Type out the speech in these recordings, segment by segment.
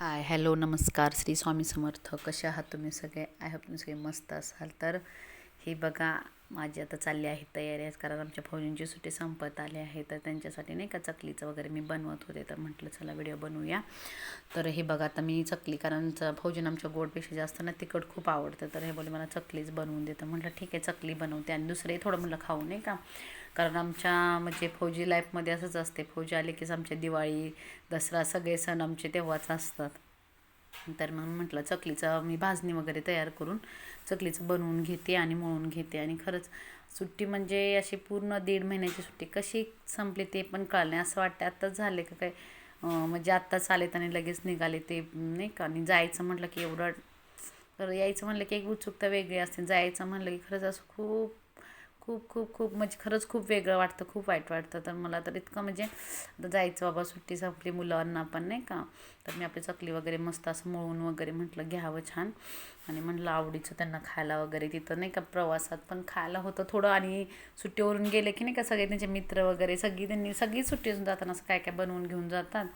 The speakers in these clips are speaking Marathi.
हाय हॅलो नमस्कार. श्री स्वामी समर्थ. कसे आहात तुम्ही सगळे? आय होप तुम्ही सगळे मस्त असाल. तर हे बघा माझी आता चालली आहे तयारी. आज कारण आमच्या फौजींची सुट्टी संपत आली आहे तर त्यांच्यासाठी नाही का चकलीचं वगैरे मी बनवत होते. तर म्हटलं चला व्हिडिओ बनवूया. तर हे बघा आता मी चकली कारण च- फौजींना आमच्या गोडपेक्षा जास्त ना तिखट खूप आवडतं. तर हे बोले मला चकलीच बनवून देतं म्हटलं ठीक आहे चकली बनवते आणि दुसरंही थोडं म्हटलं खाऊ नाही का? कारण आमच्या म्हणजे फौजी लाईफमध्ये असंच असते. फौजी आले कीच आमच्या दिवाळी दसरा सगळे सण आमचे तेव्हाच असतात. तर मग म्हटलं चकलीचं मी भाजणी वगैरे तयार करून चकलीचं बनवून घेते आणि मळून घेते. आणि खरंच सुट्टी म्हणजे अशी पूर्ण दीड महिन्याची सुट्टी. कशी संपली ते पण कळलं नाही. असं वाटतं आत्ताच झाले का काय? म्हणजे आत्ताच आलेत आणि लगेच निघाले ते नाही का? आणि जायचं म्हटलं की एवढं तर यायचं म्हणलं की एक उत्सुकता वेगळी असते. जायचं म्हणलं की खरंच असं खूप खूप खूप खूप म्हणजे खरंच खूप वेगळं वाटतं खूप वाईट वाटतं. तर मला तर इतकं म्हणजे जायचं बाबा सुट्टी संपली मुलांना पण नाही का? तर मी आपली चकली वगैरे मस्त असं मळून वगैरे म्हटलं घ्यावं छान. आणि म्हटलं आवडीचं त्यांना खायला वगैरे तिथं नाही का प्रवासात पण खायला होतं थोडं. आणि सुट्टीवरून गेले की नाही का सगळे त्यांचे मित्र वगैरे सगळी त्यांनी सगळी सुट्टीवरून जाताना असं काय काय बनवून घेऊन जातात.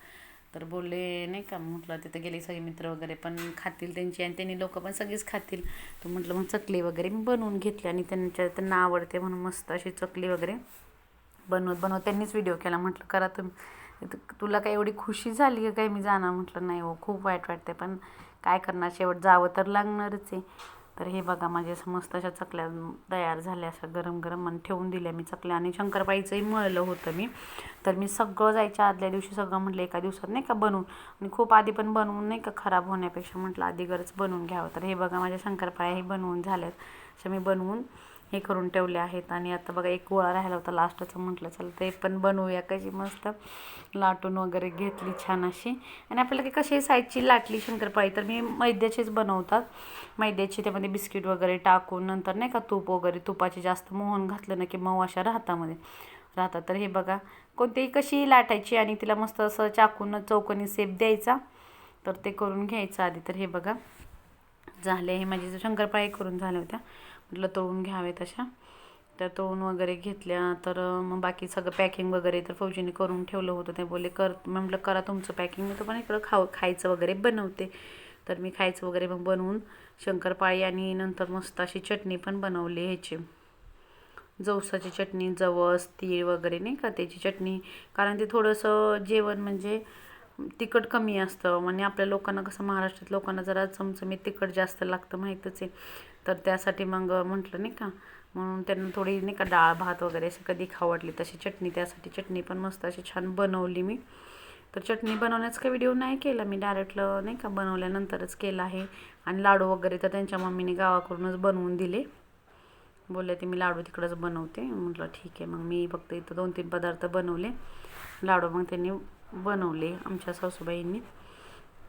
तर बोलले नाही का? म्हटलं तिथं गेले सगळे मित्र वगैरे पण खातील त्यांची आणि त्यांनी लोक पण सगळीच खातील. तर म्हटलं मग चकली वगैरे मी बनवून घेतली आणि त्यांच्या त्यांना आवडते म्हणून मस्त अशी चकली वगैरे बनवत बनवत त्यांनीच व्हिडिओ केला. म्हटलं करा तुम्ही. तुला काय एवढी खुशी झाली का काय? मी जाणार म्हटलं नाही हो खूप वाईट वाटते पण काय करणार? शेवट जावं तर लागणारच आहे. तर हे बघा माझे मस्त अशा चकल्या तयार झाल्या अशा गरम गरम आणि ठेवून दिल्या मी चकल्या. आणि शंकरपाईचंही मळलं होतं मी. तर मी सगळं जायच्या आदल्या दिवशी सगळं म्हटलं एका दिवसात नाही का बनवून. आणि खूप आधी पण बनवून नाही का खराब होण्यापेक्षा म्हटलं आधी गरज बनवून घ्यावं. तर हे बघा माझ्या शंकरपाळ्याही बनवून झाल्यात. अशा मी बनवून हे करून ठेवले आहेत. आणि आता बघा एक गोळा राहिला होता लास्टचं म्हटलं चल ते पण बनवूया. कशी मस्त लाटून वगैरे घेतली छान अशी. आणि आपल्याला की कशी साईजची लाटली शंकरपाळी तर मी मैद्याचीच बनवतात. मैद्याची त्यामध्ये बिस्किट वगैरे टाकून नंतर नाही का तूप वगैरे तुपाचे जास्त मोहन घातलं ना की मऊ अशा राहतामध्ये. राहतात. तर हे बघा कोणतीही कशी लाटायची आणि तिला मस्त असं चाकून चौकोनी सेप द्यायचा तर ते करून घ्यायचं आधी. तर हे बघा झाले. हे माझे शंकरपाळी करून झाल्या होत्या. म्हटलं तळून घ्यावे तशा. त्या तळून वगैरे घेतल्या तर मग बाकी सगळं पॅकिंग वगैरे तर फौजीने करून ठेवलं होतं. ते बोलले कर. म्हटलं करा तुमचं पॅकिंग मी तर पण इकडं खाऊ खायचं वगैरे बनवते. तर मी खायचं वगैरे मग बनवून शंकरपाळी आणि नंतर मस्त अशी चटणी पण बनवली ह्याची. जवसाची चटणी जवस तीळ वगैरे नाही का त्याची चटणी. कारण ते थोडंसं जेवण म्हणजे तिखट कमी असतं. आणि आपल्या लोकांना कसं महाराष्ट्रात लोकांना जरा चमचमीत तिखट जास्त लागतं माहीतच आहे. तर त्यासाठी मग म्हटलं नाही का म्हणून त्यांना थोडी नाही का डाळ भात वगैरे असं कधी खाऊ वाटली तशी चटणी त्यासाठी चटणी पण मस्त अशी छान बनवली मी. तर चटणी बनवण्याचा काही व्हिडिओ नाही केला मी डायरेक्टलं नाही का बनवल्यानंतरच केला आहे. आणि लाडू वगैरे तर त्यांच्या मम्मीने गावाकडूनच बनवून दिले. बोलले ते मी लाडू तिकडंच बनवते. म्हटलं ठीक आहे मग मी फक्त इथं दोन तीन पदार्थ बनवले. लाडू मग त्यांनी बनवले आमच्या सासूबाईंनी.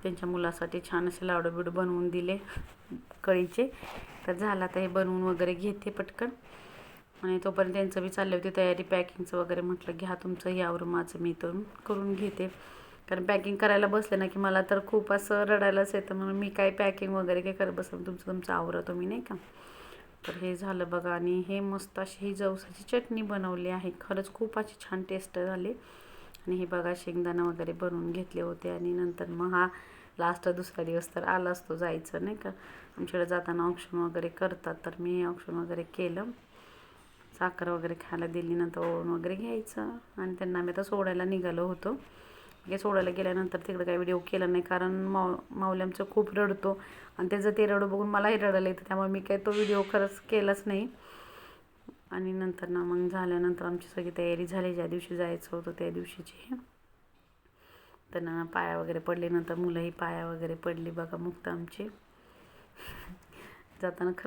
त्यांच्या मुलासाठी छान असे लाडू बिडू बनवून दिले कळीचे. तर झाला तर हे बनवून वगैरे घेते पटकन. आणि तोपर्यंत त्यांचं बी चालले होते तयारी पॅकिंगचं वगैरे म्हटलं घ्या तुमचं यावर माझं मी तर करून घेते. कारण पॅकिंग करायला बसले ना की मला तर खूप असं रडायलाच येतं. म्हणून मी काय पॅकिंग वगैरे काय करत बसलं तुमचं तुमचं आवरा तुम्ही नाही का? तर हे झालं बघा. आणि हे मस्त अशी ही जवसाची चटणी बनवली आहे. खरंच खूप अशी छान टेस्ट झाली. आणि हे बघा शेंगदाणा वगैरे बनवून घेतले होते आणि नंतर मग हा लास्ट दुसरा दिवस तर आलाच तो जायचं नाही का? आमच्याकडे जाताना ऑप्शन वगैरे करतात तर मी हे ऑप्शन वगैरे केलं. साखर वगैरे खायला दिली नंतर ओळून वगैरे घ्यायचं आणि त्यांना आम्ही आता सोडायला निघालो होतो. हे सोडायला गेल्यानंतर तिकडं काही व्हिडिओ केला नाही कारण माव माऊली आमचं खूप रडतो आणि त्याचं ते रडू बघून मलाही रडायला येतं त्यामुळे मी काही तो व्हिडिओ खरंच केलाच नाही. आणि नंतर ना मग झाल्यानंतर आमची सगळी तयारी झाली. ज्या दिवशी जायचं होतं त्या दिवशीची. त्यांना पाया वगैरे पडले. नंतर मुलंही पाया वगैरे पडली बघा मुक्त आमची. जाताना खरं